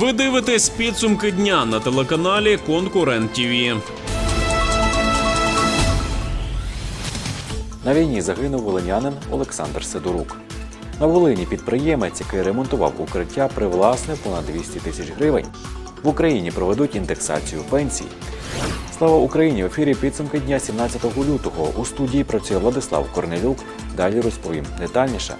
Ви дивитесь підсумки дня на телеканалі Конкурент ТІВІ. На війні загинув волинянин Олександр Сидорук. На Волині підприємець, який ремонтував укриття, привласнив понад 200 тисяч гривень. В Україні проведуть індексацію пенсій. Слава Україні! В ефірі підсумки дня 17 лютого. У студії працює Владислав Корнелюк. Далі розповім детальніше.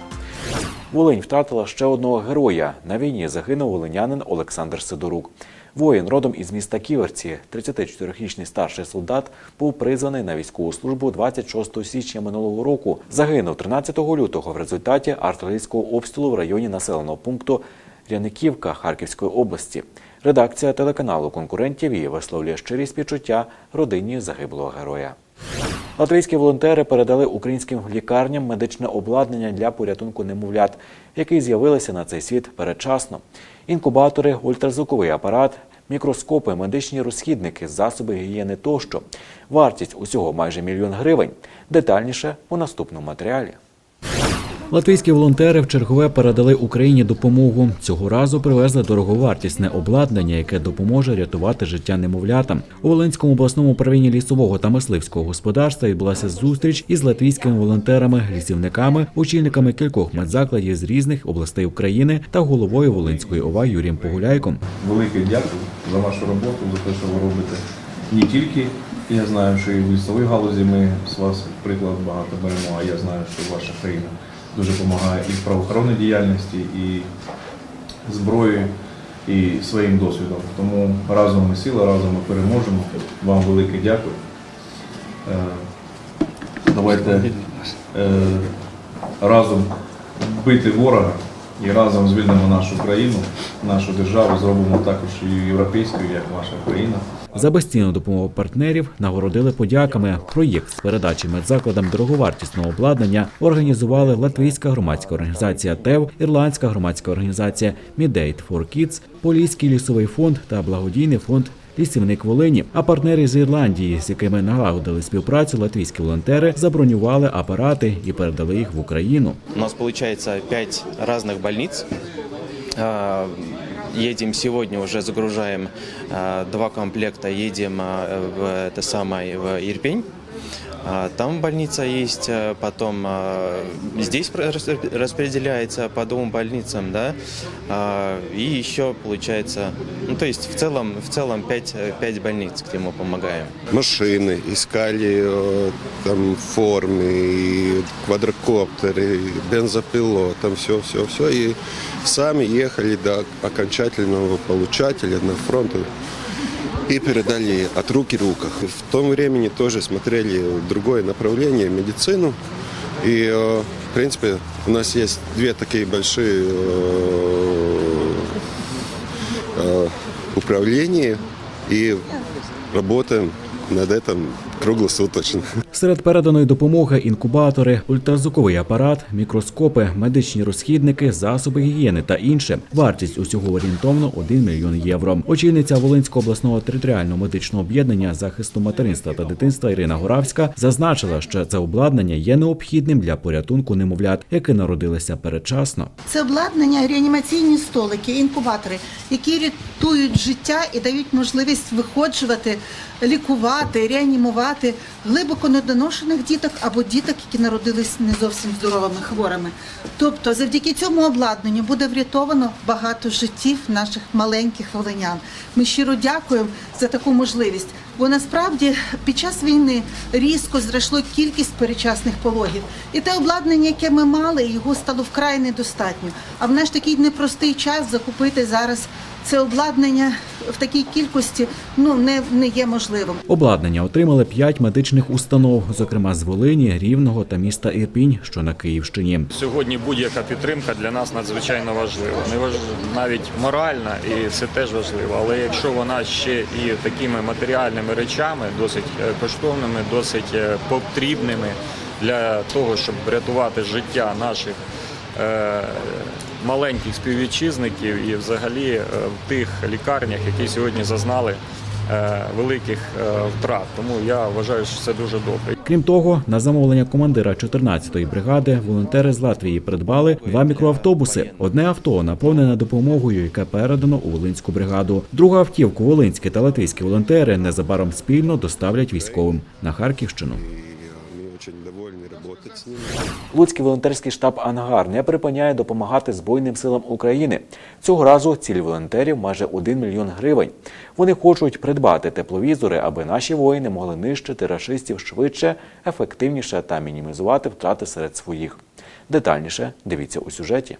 Волинь втратила ще одного героя. На війні загинув волинянин Олександр Сидорук. Воїн родом із міста Ківерці, 34-річний старший солдат, був призваний на військову службу 26 січня минулого року. Загинув 13 лютого в результаті артилерійського обстрілу в районі населеного пункту Ряниківка Харківської області. Редакція телеканалу Конкурентів і висловлює щирі співчуття родині загиблого героя. Латвійські волонтери передали українським лікарням медичне обладнання для порятунку немовлят, які з'явилися на цей світ передчасно. Інкубатори, ультразвуковий апарат, мікроскопи, медичні розхідники, засоби гігієни тощо. Вартість усього майже мільйон гривень. Детальніше у наступному матеріалі. Латвійські волонтери в чергове передали Україні допомогу. Цього разу привезли дороговартісне обладнання, яке допоможе рятувати життя немовлятам. У Волинському обласному управлінні лісового та мисливського господарства відбулася зустріч із латвійськими волонтерами, лісівниками, очільниками кількох медзакладів з різних областей України та головою Волинської ОВА Юрієм Погуляйком. Велике дякую за вашу роботу, за те, що ви робите не тільки. Я знаю, що і в лісовій галузі ми з вас приклад багато беремо, а я знаю, що ваша країна дуже допомагає і в правоохоронній діяльності, і зброєю, і своїм досвідом. Тому разом ми сила, разом ми переможемо. Вам велике дякую. Е, Давайте е, разом бити ворога і разом звільнимо нашу країну, нашу державу, зробимо також і європейською, як ваша країна. За безцінну допомогу партнерів нагородили подяками. Проєкт з передачі медзакладам дороговартісного обладнання організували Латвійська громадська організація ТЕВ, Ірландська громадська організація Midate for Kids, Поліський лісовий фонд та благодійний фонд. Лісівник Волині, а партнери з Ірландії, з якими налагодили співпрацю, латвійські волонтери забронювали апарати і передали їх в Україну. У нас получается пять разных больниц. Едем сегодня, уже загружаем два комплекта, едем в это самое в Ирпень. А, Там больница есть, а, потом а, здесь про- рас- распределяется по двум больницам, да, А, и еще получается, ну то есть в целом в целом пять, э, пять больниц, где мы помогаем. машины, искали э, там формы, и квадрокоптеры, и бензопилот, там все, все, все. И сами ехали до окончательного получателя на фронт и передали от руки руках. И в том времени тоже смотрели другое направление, медицину. И, э, в принципе, у нас есть две такие большие э, э, управления и работаем над этим круглосуточно. Серед переданої допомоги інкубатори, ультразвуковий апарат, мікроскопи, медичні розхідники, засоби гігієни та інше. Вартість усього орієнтовно 1 мільйон євро. Очільниця Волинського обласного територіального медичного об'єднання захисту материнства та дитинства Ірина Горавська зазначила, що це обладнання є необхідним для порятунку немовлят, які народилися передчасно. Це обладнання, реанімаційні столики, інкубатори, які рятують життя і дають можливість виходжувати, лікувати, реанімувати глибоко недоношених діток або діток, які народились не зовсім здоровими хворими. Тобто, завдяки цьому обладнанню буде врятовано багато життів наших маленьких волинян. Ми щиро дякуємо за таку можливість. Бо насправді під час війни різко зросло кількість перечасних пологів. І те обладнання, яке ми мали, його стало вкрай недостатньо. А в наш такий непростий час закупити зараз це обладнання в такій кількості ну не, не є можливим. Обладнання отримали п'ять медичних установ, зокрема з Волині, Рівного та міста Ірпінь, що на Київщині. Сьогодні будь-яка підтримка для нас надзвичайно важлива. Не важ... навіть моральна, і це теж важливо. Але якщо вона ще і такими матеріальними речами, досить е, коштовними, досить е, потрібними для того, щоб врятувати життя наших е, маленьких співвітчизників і взагалі е, в тих лікарнях, які сьогодні зазнали е, великих е, втрат. Тому я вважаю, що це дуже добре. Крім того, на замовлення командира 14-ї бригади волонтери з Латвії придбали два мікроавтобуси. Одне авто наповнене допомогою, яке передано у Волинську бригаду. Другу автівку волинські та латвійські волонтери незабаром спільно доставлять військовим на Харківщину. Луцький волонтерський штаб Ангар не припиняє допомагати Збройним силам України. Цього разу ціль волонтерів майже 1 мільйон гривень. Вони хочуть придбати тепловізори, аби наші воїни могли нищити рашистів швидше, ефективніше та мінімізувати втрати серед своїх. Детальніше дивіться у сюжеті.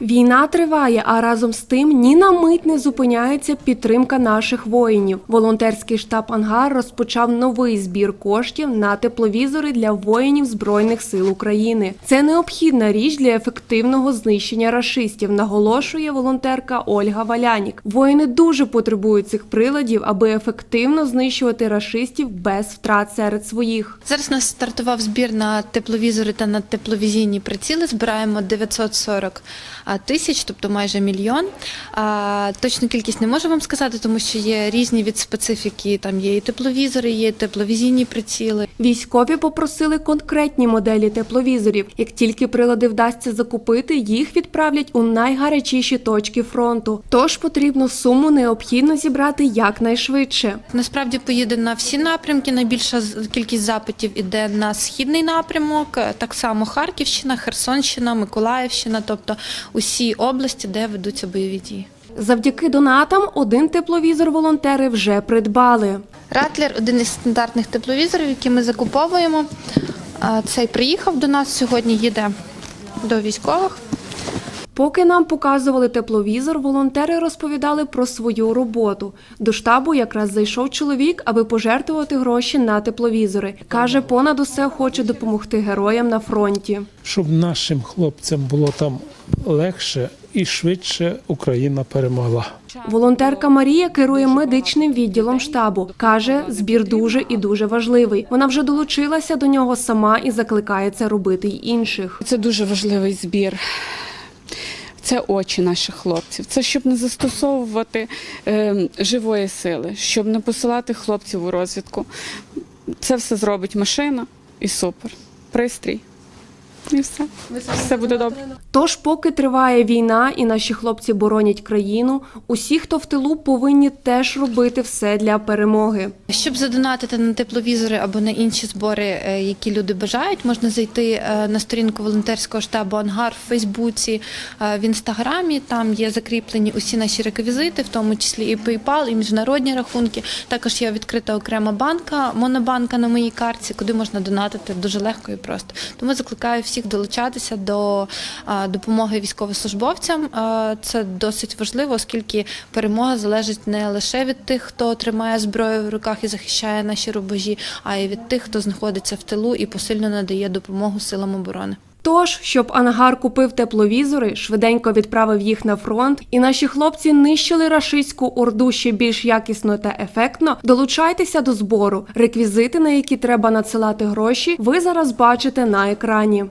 Війна триває, а разом з тим ні на мить не зупиняється підтримка наших воїнів. Волонтерський штаб Ангар розпочав новий збір коштів на тепловізори для воїнів Збройних сил України. Це необхідна річ для ефективного знищення рашистів, наголошує волонтерка Ольга Валянік. Воїни дуже потребують цих приладів, аби ефективно знищувати рашистів без втрат серед своїх. Зараз нас стартував збір на тепловізори та на тепловізійні приціли. Збираємо 940 а, тисяч, тобто майже мільйон. Точну кількість не можу вам сказати, тому що є різні від специфіки. Там є і тепловізори, є і тепловізійні приціли. Військові попросили конкретні моделі тепловізорів. Як тільки прилади вдасться закупити, їх відправлять у найгарячіші точки фронту. Тож потрібну суму необхідно зібрати якнайшвидше. Насправді поїде на всі напрямки. Найбільша кількість запитів іде на східний напрямок, е, так само Харківщина, Херсонщина, Миколаївщина, тобто усі області, де ведуться бойові дії. Завдяки донатам один тепловізор волонтери вже придбали. Ратлер один із стандартних тепловізорів, які ми закуповуємо. Цей приїхав до нас сьогодні, їде до військових. Поки нам показували тепловізор, волонтери розповідали про свою роботу. До штабу якраз зайшов чоловік, аби пожертвувати гроші на тепловізори. Каже, понад усе хоче допомогти героям на фронті. щоб нашим хлопцям було там легше і швидше Україна перемогла. Волонтерка Марія керує медичним відділом штабу. Каже, збір дуже і дуже важливий. Вона вже долучилася до нього сама і закликає це робити й інших. Це дуже важливий збір. Це очі наших хлопців. Це щоб не застосовувати е, живої сили, щоб не посилати хлопців у розвідку. Це все зробить машина і супер. Пристрій. І все. Все буде добре. Тож, поки триває війна і наші хлопці боронять країну, усі, хто в тилу, повинні теж робити все для перемоги. Щоб задонатити на тепловізори або на інші збори, е, які люди бажають, можна зайти е, на сторінку волонтерського штабу Ангар в Фейсбуці, е, в інстаграмі. Там є закріплені усі наші реквізити, в тому числі і PayPal, і міжнародні рахунки. Також є відкрита окрема банка, монобанка на моїй картці, куди можна донатити дуже легко і просто. Тому закликаю всіх долучатися до допомоги військовослужбовцям. Це досить важливо, оскільки перемога залежить не лише від тих, хто тримає зброю в руках і захищає наші рубежі, а й від тих, хто знаходиться в тилу і посильно надає допомогу силам оборони. Тож, щоб Ангар купив тепловізори, швиденько відправив їх на фронт, і наші хлопці нищили рашистську орду ще більш якісно та ефектно. Долучайтеся до збору. Реквізити, на які треба надсилати гроші, ви зараз бачите на екрані.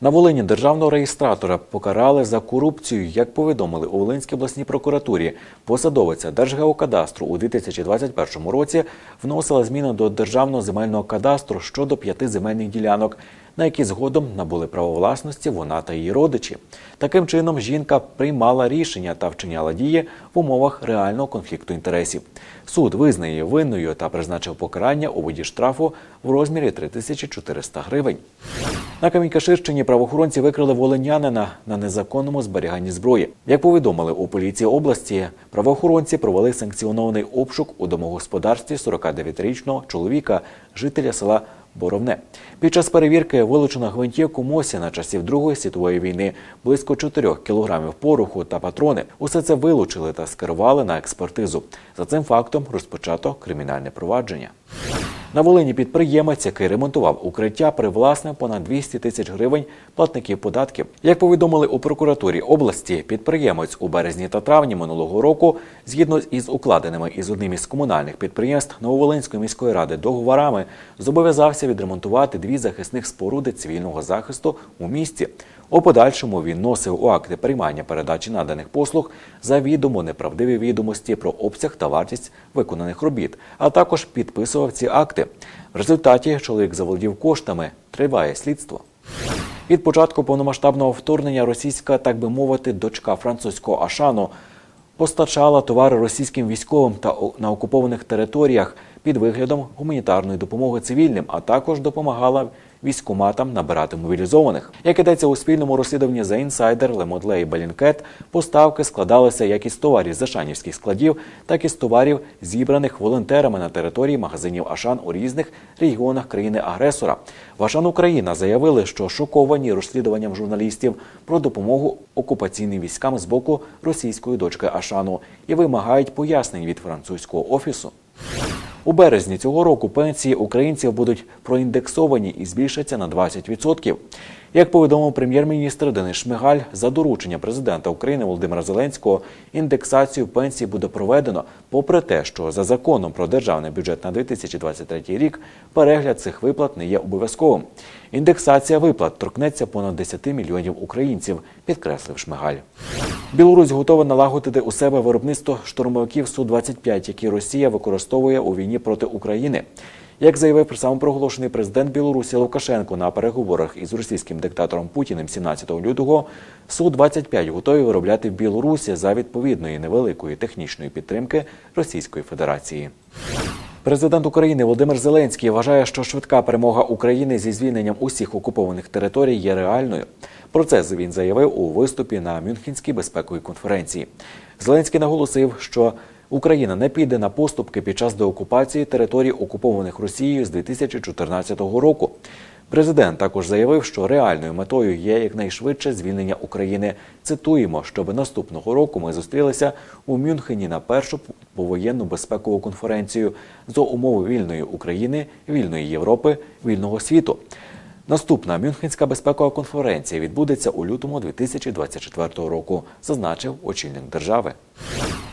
На Волині державного реєстратора покарали за корупцію. Як повідомили у Волинській обласній прокуратурі, посадовиця Держгеокадастру у 2021 році вносила зміни до державного земельного кадастру щодо п'яти земельних ділянок, на які згодом набули право власності вона та її родичі. Таким чином, жінка приймала рішення та вчиняла дії в умовах реального конфлікту інтересів. Суд визнає її винною та призначив покарання у виді штрафу в розмірі 3400 гривень. На Камінькаширщині правоохоронці викрили волинянина на незаконному зберіганні зброї. Як повідомили у поліції області, правоохоронці провели санкціонований обшук у домогосподарстві 49-річного чоловіка, жителя села Боровне. Під час перевірки вилучено гвинтівку Мосіна часів Другої світової війни, близько 4 кілограмів пороху та патрони. Усе це вилучили та скерували на експертизу. За цим фактом розпочато кримінальне провадження. На Волині підприємець, який ремонтував укриття, привласнив понад 200 тисяч гривень платників податків. Як повідомили у прокуратурі області, підприємець у березні та травні минулого року, згідно із укладеними із одним із комунальних підприємств Нововолинської міської ради договорами, зобов'язався відремонтувати дві захисних споруди цивільного захисту у місті. У подальшому він носив у акти приймання передачі наданих послуг завідомо неправдиві відомості про обсяг та вартість виконаних робіт, а також підписував ці акти. В результаті чоловік заволодів коштами. Триває слідство. Від початку повномасштабного вторгнення російська, так би мовити, дочка французького Ашану постачала товари російським військовим та на окупованих територіях під виглядом гуманітарної допомоги цивільним, а також допомагала військоматам набирати мобілізованих. Як ідеться у спільному розслідуванні за інсайдер Лемодле і Белінкет, поставки складалися як із товарів з Ашанівських складів, так і з товарів, зібраних волонтерами на території магазинів Ашан у різних регіонах країни-агресора. В Ашан Україна заявили, що шоковані розслідуванням журналістів про допомогу окупаційним військам з боку російської дочки Ашану і вимагають пояснень від французького офісу. У березні цього року пенсії українців будуть проіндексовані і збільшаться на 20%. Як повідомив прем'єр-міністр Денис Шмигаль, за доручення президента України Володимира Зеленського індексацію пенсій буде проведено, попри те, що за законом про державний бюджет на 2023 рік перегляд цих виплат не є обов'язковим. Індексація виплат торкнеться понад 10 мільйонів українців, підкреслив Шмигаль. Білорусь готова налагодити у себе виробництво штурмовиків Су-25, які Росія використовує у війні проти України. Як заявив самопроголошений президент Білорусі Лукашенко на переговорах із російським диктатором Путіним 17 лютого, Су-25 готові виробляти в Білорусі за відповідної невеликої технічної підтримки Російської Федерації. Президент України Володимир Зеленський вважає, що швидка перемога України зі звільненням усіх окупованих територій є реальною. Про це він заявив у виступі на Мюнхенській безпековій конференції. Зеленський наголосив, що Україна не піде на поступки під час деокупації територій, окупованих Росією з 2014 року. Президент також заявив, що реальною метою є якнайшвидше звільнення України. Цитуємо, щоб наступного року ми зустрілися у Мюнхені на першу повоєнну безпекову конференцію за умови вільної України, вільної Європи, вільного світу. Наступна Мюнхенська безпекова конференція відбудеться у лютому 2024 року, зазначив очільник держави.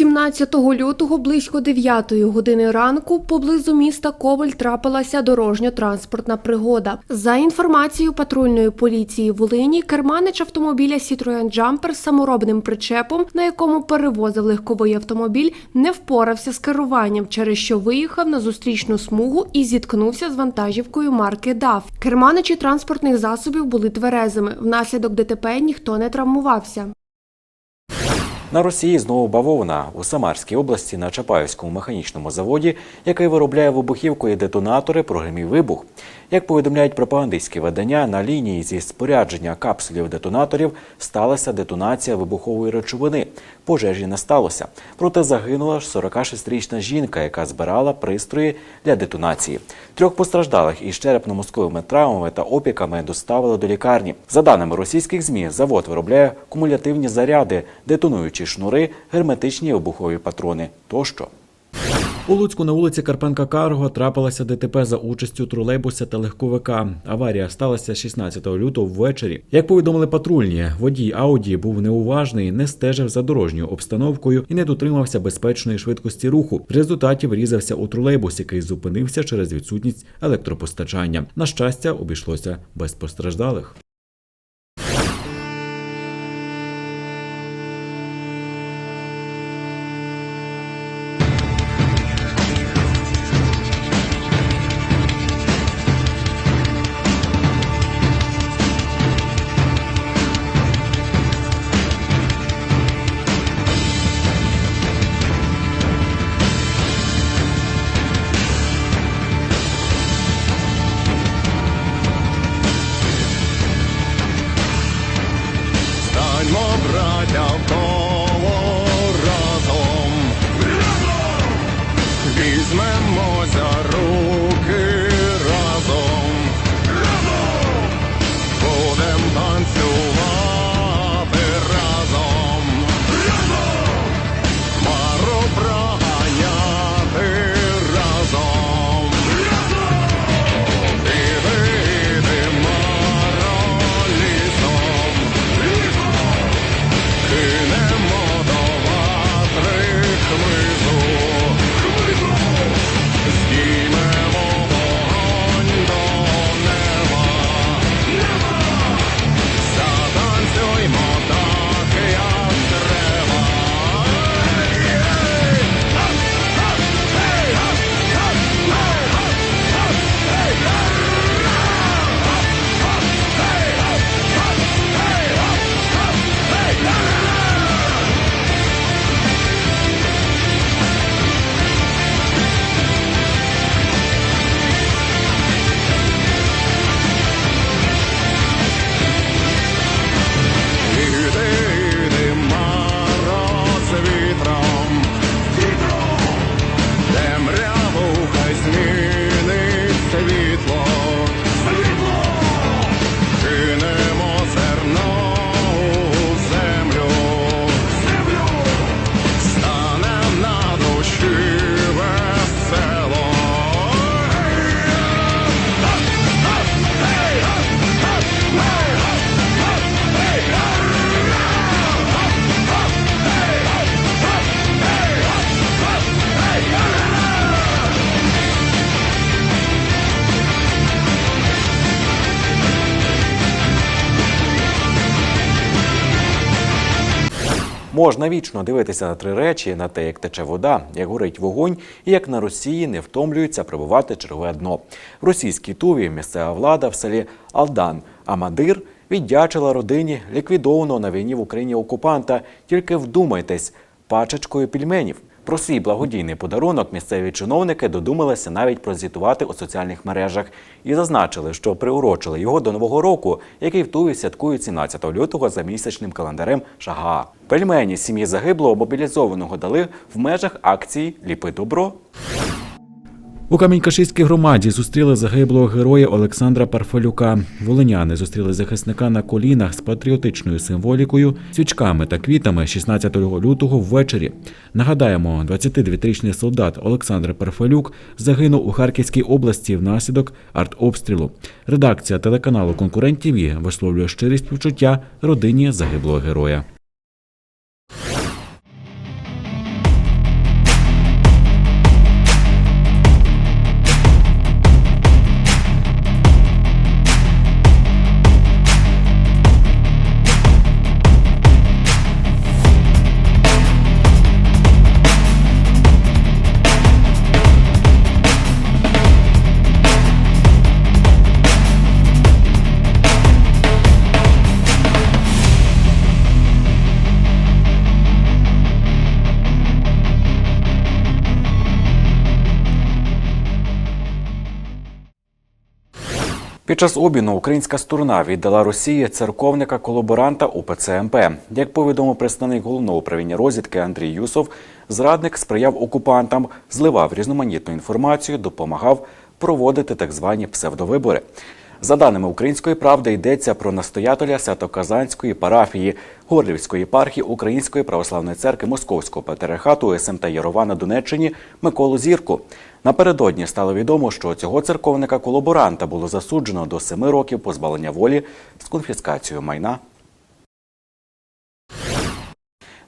17 лютого близько 9 години ранку поблизу міста Коваль трапилася дорожньо-транспортна пригода. За інформацією патрульної поліції Волині, керманич автомобіля Citroen Jumper з саморобним причепом, на якому перевозив легковий автомобіль, не впорався з керуванням, через що виїхав на зустрічну смугу і зіткнувся з вантажівкою марки DAF. Керманичі транспортних засобів були тверезими. Внаслідок ДТП ніхто не травмувався. На Росії знову бавовна у Самарській області на Чапаївському механічному заводі, який виробляє вибухівку і детонатори, прогримів вибух. Як повідомляють пропагандистські видання, на лінії зі спорядження капсулів детонаторів сталася детонація вибухової речовини. Пожежі не сталося. Проте загинула 46-річна жінка, яка збирала пристрої для детонації. Трьох постраждалих із черепно-мозковими травмами та опіками доставили до лікарні. За даними російських змі, завод виробляє кумулятивні заряди, детонуючі шнури, герметичні вибухові патрони тощо. У Луцьку на вулиці Карпенка Карго трапилася ДТП за участю тролейбуса та легковика. Аварія сталася 16 лютого ввечері. Як повідомили патрульні, водій Ауді був неуважний, не стежив за дорожньою обстановкою і не дотримався безпечної швидкості руху. В результаті врізався у тролейбус, який зупинився через відсутність електропостачання. На щастя, обійшлося без постраждалих. Можна вічно дивитися на три речі: на те, як тече вода, як горить вогонь, і як на Росії не втомлюється прибувати чергове дно. В російській туві місцева влада в селі Алдан Амадир віддячила родині ліквідованого на війні в Україні окупанта. Тільки вдумайтесь, пачечкою пельменів. Про свій благодійний подарунок місцеві чиновники додумалися навіть прозвітувати у соціальних мережах і зазначили, що приурочили його до нового року, який в Туві святкують 17 лютого за місячним календарем Шага. Пельмені сім'ї загиблого мобілізованого дали в межах акції Ліпи добро. У Камінь-Кашиській громаді зустріли загиблого героя Олександра Парфалюка. Волиняни зустріли захисника на колінах з патріотичною символікою, свічками та квітами 16 лютого ввечері. Нагадаємо, 29-річний солдат Олександр Парфалюк загинув у Харківській області внаслідок артобстрілу. Редакція телеканалу Конкурент ТІВІ висловлює щирість співчуття родині загиблого героя. Під час обміну українська сторона віддала Росії церковника колаборанта УПЦ МП. Як повідомив представник головного управління розвідки Андрій Юсов, зрадник сприяв окупантам, зливав різноманітну інформацію, допомагав проводити так звані псевдовибори. За даними української правди, йдеться про настоятеля Свято-Казанської парафії Горлівської єпархії Української православної церкви Московського патріархату СМТ Єрова на Донеччині Миколу Зірку. Напередодні стало відомо, що цього церковника колаборанта було засуджено до семи років позбавлення волі з конфіскацією майна.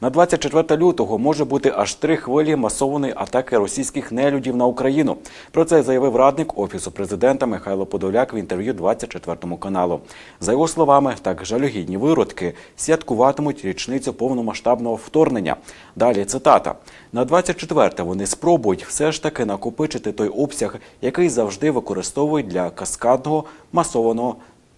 На 24 лютого може бути аж три хвилі масованої атаки російських нелюдів на Україну. Про це заявив радник офісу президента Михайло Подоляк в інтерв'ю 24 каналу. За його словами, так жалюгідні виродки святкуватимуть річницю повномасштабного вторгнення. Далі цитата: на 24-те вони спробують все ж таки накопичити той обсяг, який завжди використовують для каскадного масованого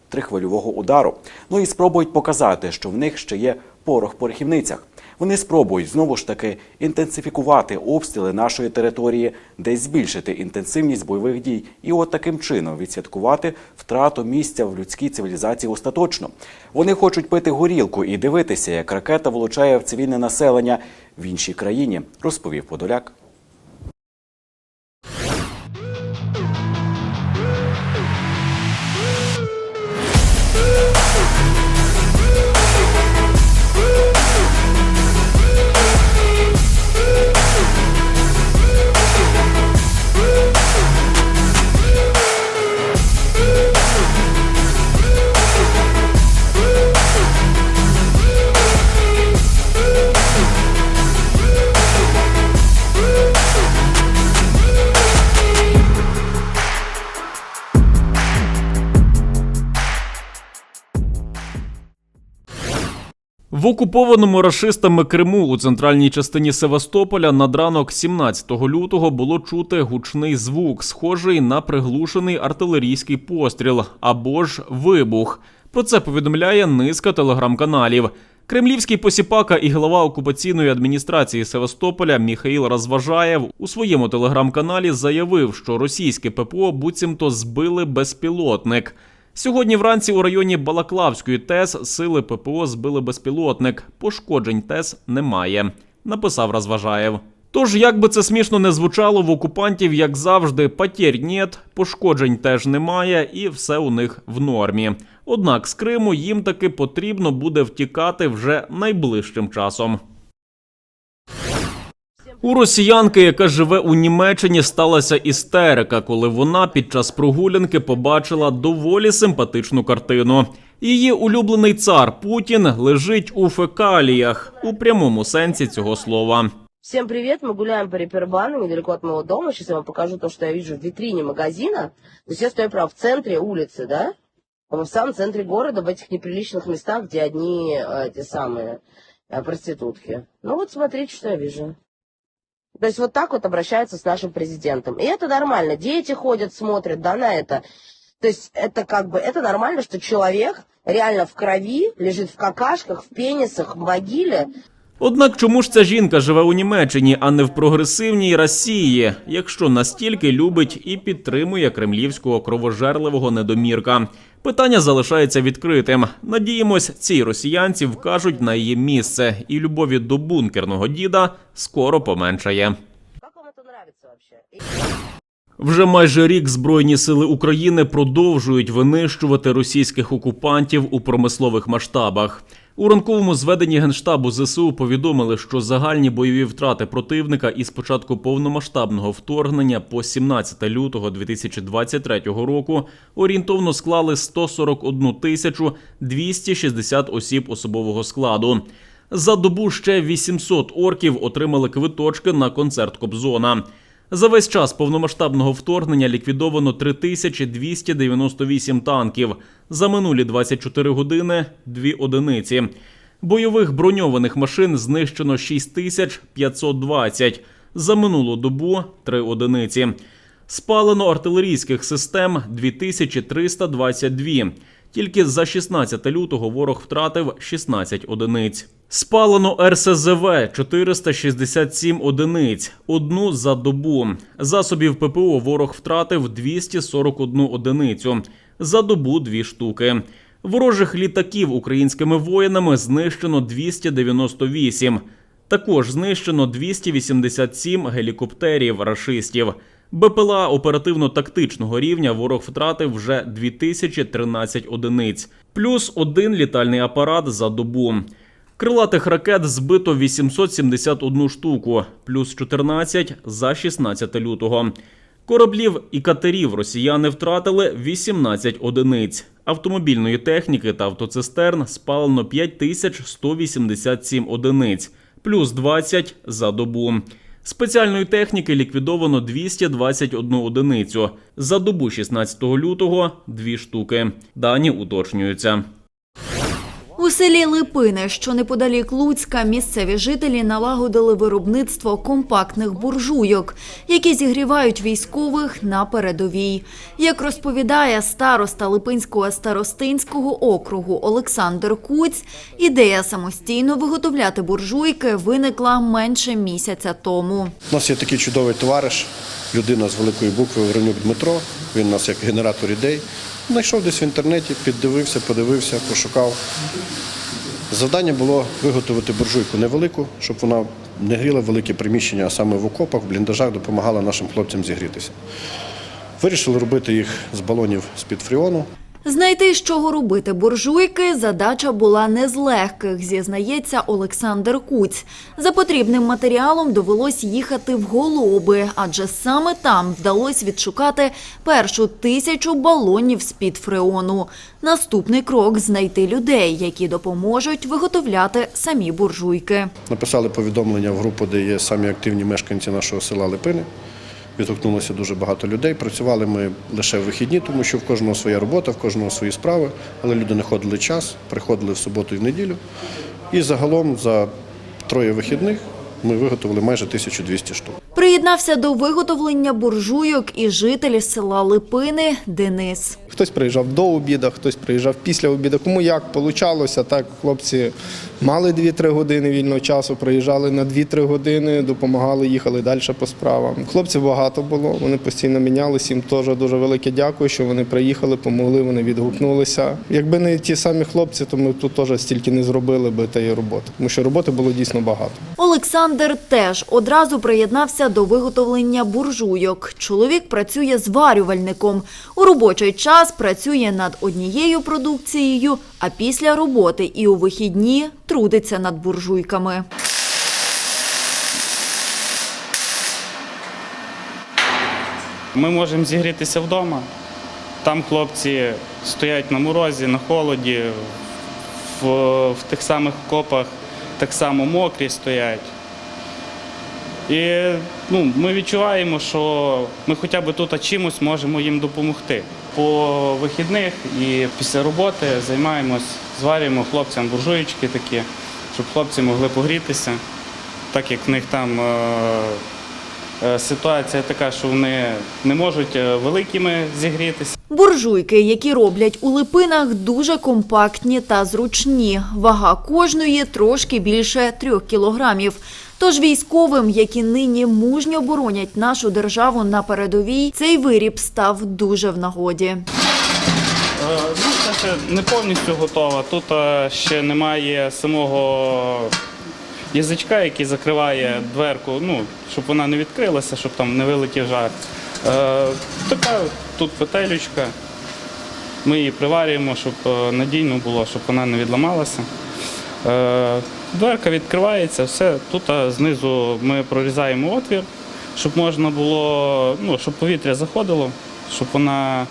трихвильового удару. Ну і спробують показати, що в них ще є порох в порохівницях. Вони спробують знову ж таки інтенсифікувати обстріли нашої території, десь збільшити інтенсивність бойових дій, і от таким чином відсвяткувати втрату місця в людській цивілізації остаточно. Вони хочуть пити горілку і дивитися, як ракета влучає в цивільне населення в іншій країні, розповів Подоляк. В окупованому рашистами Криму у центральній частині Севастополя над ранок 17 лютого було чути гучний звук, схожий на приглушений артилерійський постріл або ж вибух. Про це повідомляє низка телеграм-каналів. Кремлівський посіпака і глава окупаційної адміністрації Севастополя Міхаїл Розважаєв у своєму телеграм-каналі заявив, що російське ППО буцімто збили безпілотник. Сьогодні вранці у районі Балаклавської ТЕС сили ППО збили безпілотник. Пошкоджень ТЕС немає, написав Розважаєв. Тож, як би це смішно не звучало, в окупантів, як завжди, потєр нет, пошкоджень теж немає, і все у них в нормі. Однак з Криму їм таки потрібно буде втікати вже найближчим часом. У росіянки, яка живе у Німеччині, сталася істерика, коли вона під час прогулянки побачила доволі симпатичну картину. Її улюблений цар Путін лежить у фекаліях у прямому сенсі цього слова. Всем привет, мы гуляем по Репербану, недалеко от моего дома. Сейчас я вам покажу то, что я вижу в витрине магазина. То есть я стою прям в центре улицы, да? В самом центре города, в этих неприличных местах, где одни э, те самые э, проститутки. Ну вот смотрите, что я вижу. То есть вот так вот обращаются с нашим президентом. И это нормально. Дети ходят, смотрят, да, на это. То есть это как бы, это нормально, что человек реально в крови, лежит в какашках, в пенисах, в могиле, Однак чому ж ця жінка живе у Німеччині, а не в прогресивній Росії, якщо настільки любить і підтримує кремлівського кровожерливого недомірка? Питання залишається відкритим. Надіємось, ці росіянці вкажуть на її місце, і любові до бункерного діда скоро поменшає. Вже майже рік Збройні сили України продовжують винищувати російських окупантів у промислових масштабах. У ранковому зведенні генштабу ЗСУ повідомили, що загальні бойові втрати противника із початку повномасштабного вторгнення по 17 лютого 2023 року орієнтовно склали 141 тисячу 260 осіб особового складу. За добу ще 800 орків отримали квиточки на концерт Кобзона. За весь час повномасштабного вторгнення ліквідовано 3298 танків. За минулі 24 години – дві одиниці. Бойових броньованих машин знищено 6520. За минулу добу – три одиниці. Спалено артилерійських систем 2322. Тільки за 16 лютого ворог втратив 16 одиниць. Спалено РСЗВ 467 одиниць, одну за добу. Засобів ППО ворог втратив 241 одиницю. За добу дві штуки. Ворожих літаків українськими воїнами знищено 298. Також знищено 287 гелікоптерів рашистів. БПЛА оперативно-тактичного рівня ворог втратив вже 2013 одиниць, плюс один літальний апарат за добу. Крилатих ракет збито 871 штуку, плюс 14 за 16 лютого. Кораблів і катерів росіяни втратили 18 одиниць. Автомобільної техніки та автоцистерн спалено 5187 одиниць, плюс 20 за добу. Спеціальної техніки ліквідовано 221 одиницю. За добу 16 лютого – дві штуки. Дані уточнюються. У селі Липини, що неподалік Луцька, місцеві жителі налагодили виробництво компактних буржуйок, які зігрівають військових на передовій. Як розповідає староста Липинського старостинського округу Олександр Куць, ідея самостійно виготовляти буржуйки виникла менше місяця тому. У нас є такий чудовий товариш, людина з великої букви Воронюк Дмитро. Він у нас як генератор ідей. Знайшов десь в інтернеті, піддивився, подивився, пошукав. Завдання було виготовити буржуйку невелику, щоб вона не гріла великі приміщення, а саме в окопах, в бліндажах допомагала нашим хлопцям зігрітися. Вирішили робити їх з балонів з-під фріону. Знайти, з чого робити буржуйки, задача була не з легких, зізнається Олександр Куць. За потрібним матеріалом довелось їхати в Голоби, адже саме там вдалося відшукати першу тисячу балонів з-під фреону. Наступний крок – знайти людей, які допоможуть виготовляти самі буржуйки. Написали повідомлення в групу, де є самі активні мешканці нашого села Липини. Відгукнулося дуже багато людей. Працювали ми лише в вихідні, тому що в кожного своя робота, в кожного свої справи. Але люди знаходили час, приходили в суботу і в неділю. І загалом за троє вихідних ми виготовили майже 1200 штук. Приєднався до виготовлення буржуйок і житель села Липини Денис. Хтось приїжджав до обіду, хтось приїжджав після обіду. Кому як получалося, так хлопці мали 2-3 години вільного часу, приїжджали на 2-3 години, допомагали, їхали далі по справам. Хлопців багато було, вони постійно мінялися. Їм теж дуже велике дякую, що вони приїхали, помогли, вони відгукнулися. Якби не ті самі хлопці, то ми тут теж стільки не зробили би тієї роботи, тому що роботи було дійсно багато. Олександр теж одразу приєднався до виготовлення буржуйок. Чоловік працює зварювальником. У робочий час працює над однією продукцією, а після роботи і у вихідні трудиться над буржуйками. Ми можемо зігрітися вдома. Там хлопці стоять на морозі, на холоді, в, в тих самих окопах так само мокрі стоять. І ну, ми відчуваємо, що ми хоча б тут чимось можемо їм допомогти. По вихідних і після роботи займаємось, зварюємо хлопцям буржуєчки такі, щоб хлопці могли погрітися, так як в них там е, е, ситуація така, що вони не можуть е, великими зігрітися. Буржуйки, які роблять у липинах, дуже компактні та зручні. Вага кожної трошки більше трьох кілограмів. Тож військовим, які нині мужньо боронять нашу державу на передовій, цей виріб став дуже в нагоді. Е, Ну, це ще не повністю готова. Тут е, ще немає самого язичка, який закриває дверку, ну, щоб вона не відкрилася, щоб там не вилетів жар. Е, Така тут петелючка. Ми її приварюємо, щоб е, надійно було, щоб вона не відламалася. Дверка відкривається, все. Тут знизу ми прорізаємо отвір, щоб можна було, ну, щоб повітря заходило, щоб вона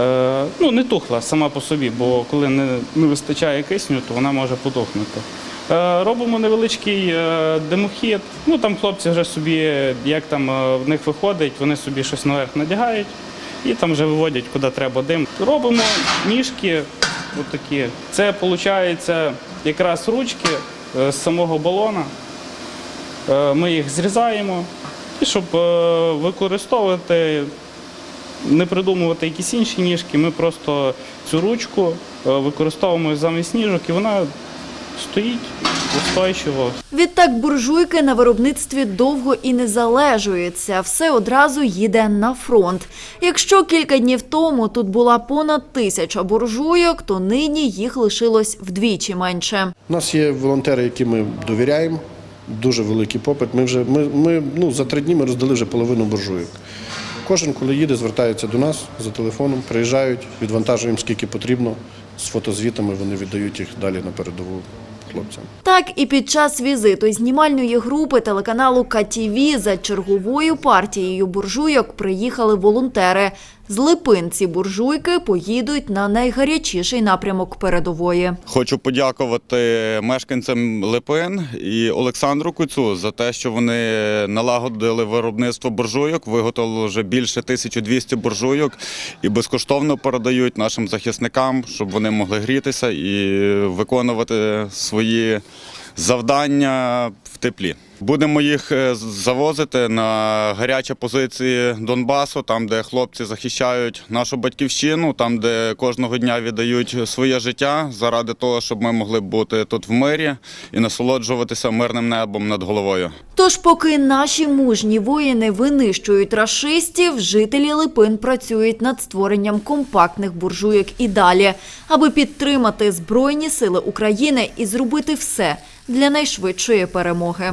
е, ну, не тухла сама по собі, бо коли не, не вистачає кисню, то вона може потухнути. Е, робимо невеличкий е, димохід. Ну там хлопці вже собі, як там е, в них виходить, вони собі щось наверх надягають і там вже виводять, куди треба дим. Робимо ніжки отакі. Це виходить якраз ручки е, з самого балона. Е, Ми їх зрізаємо, і щоб е, використовувати не придумувати якісь інші ніжки, ми просто цю ручку використовуємо замість ніжок і вона стоїть устойчиво. Відтак буржуйки на виробництві довго і не залежуються, все одразу їде на фронт. Якщо кілька днів тому тут була понад тисяча буржуйок, то нині їх лишилось вдвічі менше. У нас є волонтери, які ми довіряємо. Дуже великий попит. Ми вже ми, ми ну, за три дні ми роздали вже половину буржуйок. Кожен, коли їде, звертається до нас за телефоном, приїжджають, відвантажуємо скільки потрібно. З фотозвітами вони віддають їх далі на передову хлопцям. Так і під час візиту знімальної групи телеканалу КТВ за черговою партією буржуйок приїхали волонтери. З Липинці буржуйки поїдуть на найгарячіший напрямок передової. Хочу подякувати мешканцям Липин і Олександру Куцю за те, що вони налагодили виробництво буржуйок, виготовили вже більше 1200 буржуйок і безкоштовно передають нашим захисникам, щоб вони могли грітися і виконувати свої завдання в теплі. Будемо їх е, завозити на гарячі позиції Донбасу, там, де хлопці захищають нашу батьківщину, там, де кожного дня віддають своє життя заради того, щоб ми могли бути тут в мирі і насолоджуватися мирним небом над головою. Тож, поки наші мужні воїни винищують рашистів, жителі Липин працюють над створенням компактних буржуйок і далі, аби підтримати Збройні сили України і зробити все для найшвидшої перемоги.